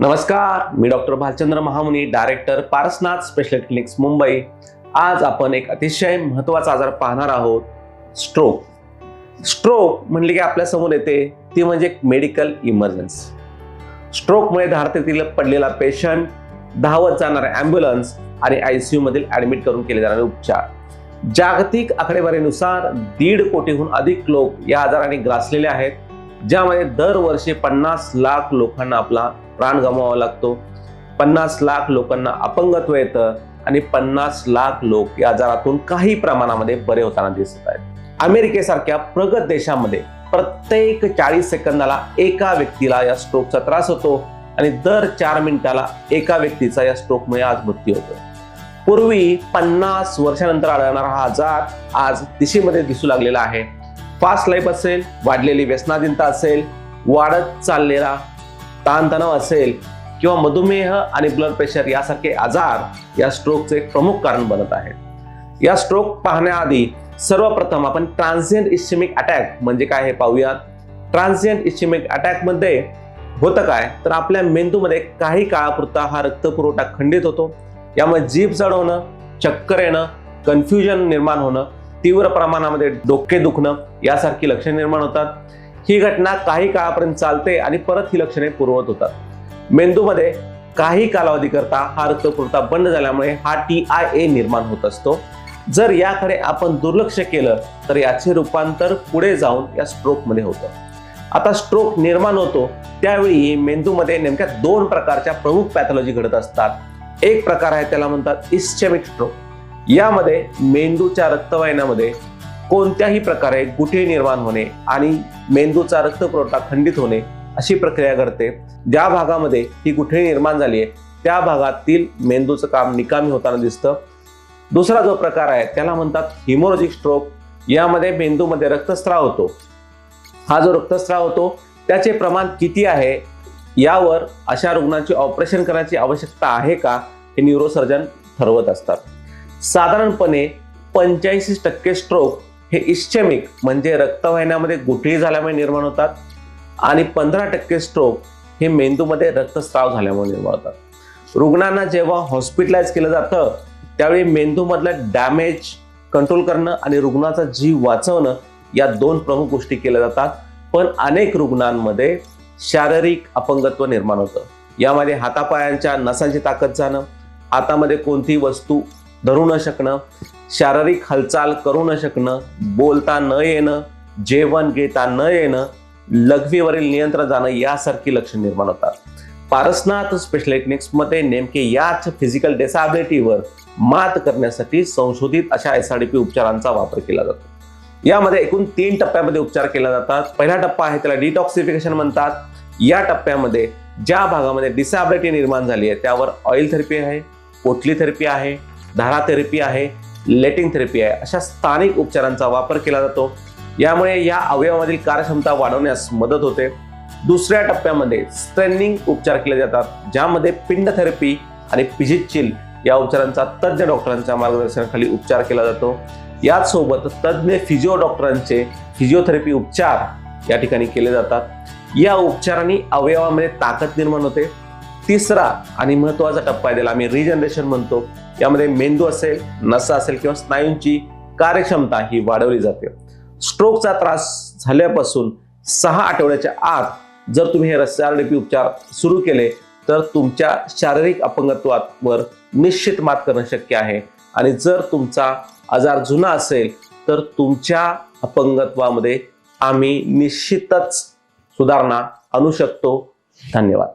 नमस्कार मी doctor Bhalchandra Mahamuni director Parasnath special clinics Mumbai. आज आपण एक अतिशय महत्त्वाचा आजार पाहणार आहोत स्ट्रोक. स्ट्रोक म्हणले की आपल्यासमोर येते ती म्हणजे एक मेडिकल इमर्जन्सी. स्ट्रोकमुळे धारतेतील पडलेला पेशंट धावत जाणारा ॲम्ब्युलन्स आणि आय सी मधील ॲडमिट करून केले जाणारे उपचार. जागतिक आकडेवारीनुसार दीड कोटीहून अधिक लोक या आजाराने ग्रासलेले आहेत ज्यामध्ये दरवर्षी पन्नास लाख लोकांना आपला प्राण गमवावा लागतो. पन्नास लाख लोकांना अपंगत्व येतं आणि पन्नास लाख लोक या आजारातून काही प्रमाणामध्ये बरे होताना दिसत आहेत. अमेरिकेसारख्या प्रगत देशामध्ये प्रत्येक चाळीस सेकंदाला एका व्यक्तीला या स्ट्रोकचा त्रास होतो आणि दर चार मिनिटाला एका व्यक्तीचा या स्ट्रोकमुळे आज मृत्यू होतो. पूर्वी पन्नास वर्षानंतर आढळणारा हा आजार आज दिशेमध्ये दिसू लागलेला आहे. फास्ट लाईफ असेल वाढलेली व्यसनाधीनता असेल वाढत चाललेला ताणतणाव असेल किंवा मधुमेह आणि ब्लड प्रेशर यासारखे आजार या स्ट्रोकचे एक प्रमुख कारण बनत आहेत. या स्ट्रोक पाहण्याआधी सर्वप्रथम आपण ट्रान्झिएंट इस्चिमिक अटॅक म्हणजे काय हे पाहूयात. ट्रान्झिएंट इस्चिमिक अटॅकमध्ये होतं काय? तर आपल्या मेंदूमध्ये काही काळापुरता हा रक्तपुरवठा खंडित होतो. यामुळे जीभ जड होणं चक्कर येणं कन्फ्युजन निर्माण होणं तीव्र प्रमाणामध्ये डोके दुखणं यासारखी लक्षणे निर्माण होतात. ही घटना काही काळापर्यंत चालते आणि परत ही लक्षणे पुरवत होतात. मेंदूमध्ये काही कालावधीकरता हा रक्तपुरवठा बंद झाल्यामुळे हा टी आय ए निर्माण होत असतो. जर याकडे आपण दुर्लक्ष केलं तर याचे रूपांतर पुढे जाऊन या स्ट्रोकमध्ये होतं. आता स्ट्रोक निर्माण होतो त्यावेळी मेंदूमध्ये नेमक्या दोन प्रकारच्या प्रमुख पॅथॉलॉजी घडत असतात. एक प्रकार आहे त्याला म्हणतात इस्चेमिक स्ट्रोक. यामध्ये मेंदूच्या रक्तवाहिन्यामध्ये कोणत्याही प्रकारे गुठे निर्माण होणे आणि मेंदूचा रक्तपुरवठा खंडित होणे अशी प्रक्रिया घडते. ज्या भागामध्ये ही गुठळी निर्माण झाली आहे त्या भागातील मेंदूचं काम निकामी होताना दिसतं. दुसरा जो प्रकार आहे त्याला म्हणतात हिमोलॉजिक स्ट्रोक. यामध्ये मेंदूमध्ये रक्तस्राव होतो. हा जो रक्तस्राव होतो त्याचे प्रमाण किती आहे यावर अशा रुग्णांचे ऑपरेशन करण्याची आवश्यकता आहे का हे न्यूरोसर्जन ठरवत असतात. साधारणपणे पंच्याऐंशी टक्के स्ट्रोक हे इस्चेमिक म्हणजे रक्तवाहिन्यामध्ये गुठळी झाल्यामुळे निर्माण होतात आणि पंधरा टक्के स्ट्रोक हे मेंदूमध्ये रक्तस्राव झाल्यामुळे निर्माण होतात. रुग्णांना जेव्हा हॉस्पिटलाइज केलं जातं त्यावेळी मेंदूमधलं डॅमेज कंट्रोल करणं आणि रुग्णाचा जीव वाचवणं या दोन प्रमुख गोष्टी केल्या जातात. पण अनेक रुग्णांमध्ये शारीरिक अपंगत्व निर्माण होतं. यामध्ये हातापायांच्या नसांची ताकद जाणं हातामध्ये कोणतीही वस्तू धरू न शकणं शारीरिक हालचाल करू न शकणं बोलता न येणं जेवण घेता न येणं लघवीवरील नियंत्रण जाणं यासारखी लक्षण निर्माण होतात. पारसनाथ स्पेशलेटनिक्समध्ये मध्ये नेमके याच फिजिकल डिसॅबिलिटीवर मात करण्यासाठी संशोधित अशा एस आर डी पी उपचारांचा वापर केला जातो. यामध्ये एकूण तीन टप्प्यामध्ये उपचार केला जातात. पहिला टप्पा आहे त्याला डिटॉक्सिफिकेशन म्हणतात. या टप्प्यामध्ये ज्या भागामध्ये डिसॅबिलिटी निर्माण झाली आहे त्यावर ऑइल थेरपी आहे पोटली थेरपी आहे धारा थेरपी आहे लेटिंग थेरपी आहे. अशा स्थानिक उपचारांचा वापर केला जातो. यामुळे या अवयवामधील कार्यक्षमता वाढवण्यास मदत होते. दुसऱ्या टप्प्यामध्ये स्ट्रेनिंग उपचार केले जातात ज्यामध्ये पिंड थेरपी आणि पिजिचिल या उपचारांचा तज्ज्ञ डॉक्टरांच्या मार्गदर्शनाखाली उपचार केला जातो. याचसोबत तज्ज्ञ फिजिओ डॉक्टरांचे फिजिओथेरपी उपचार या ठिकाणी केले जातात. या उपचारांनी अवयवामध्ये ताकद निर्माण होते. तिसरा आणि महत्त्वाचा टप्पा आहे त्याला आम्ही रिजनरेशन म्हणतो. यामध्ये मेंदू असेल नसा असेल किंवा स्नायूंची कार्यक्षमता ही वाढवली जाते. स्ट्रोकचा त्रास झाल्यापासून सहा आठवड्याच्या आत जर तुम्ही हे रस्त्याआरडीपी उपचार सुरू केले तर तुमच्या शारीरिक अपंगत्वावर निश्चित मात करणं शक्य आहे. आणि जर तुमचा आजार जुना असेल तर तुमच्या अपंगत्वामध्ये आम्ही निश्चितच सुधारणा आणू शकतो. धन्यवाद.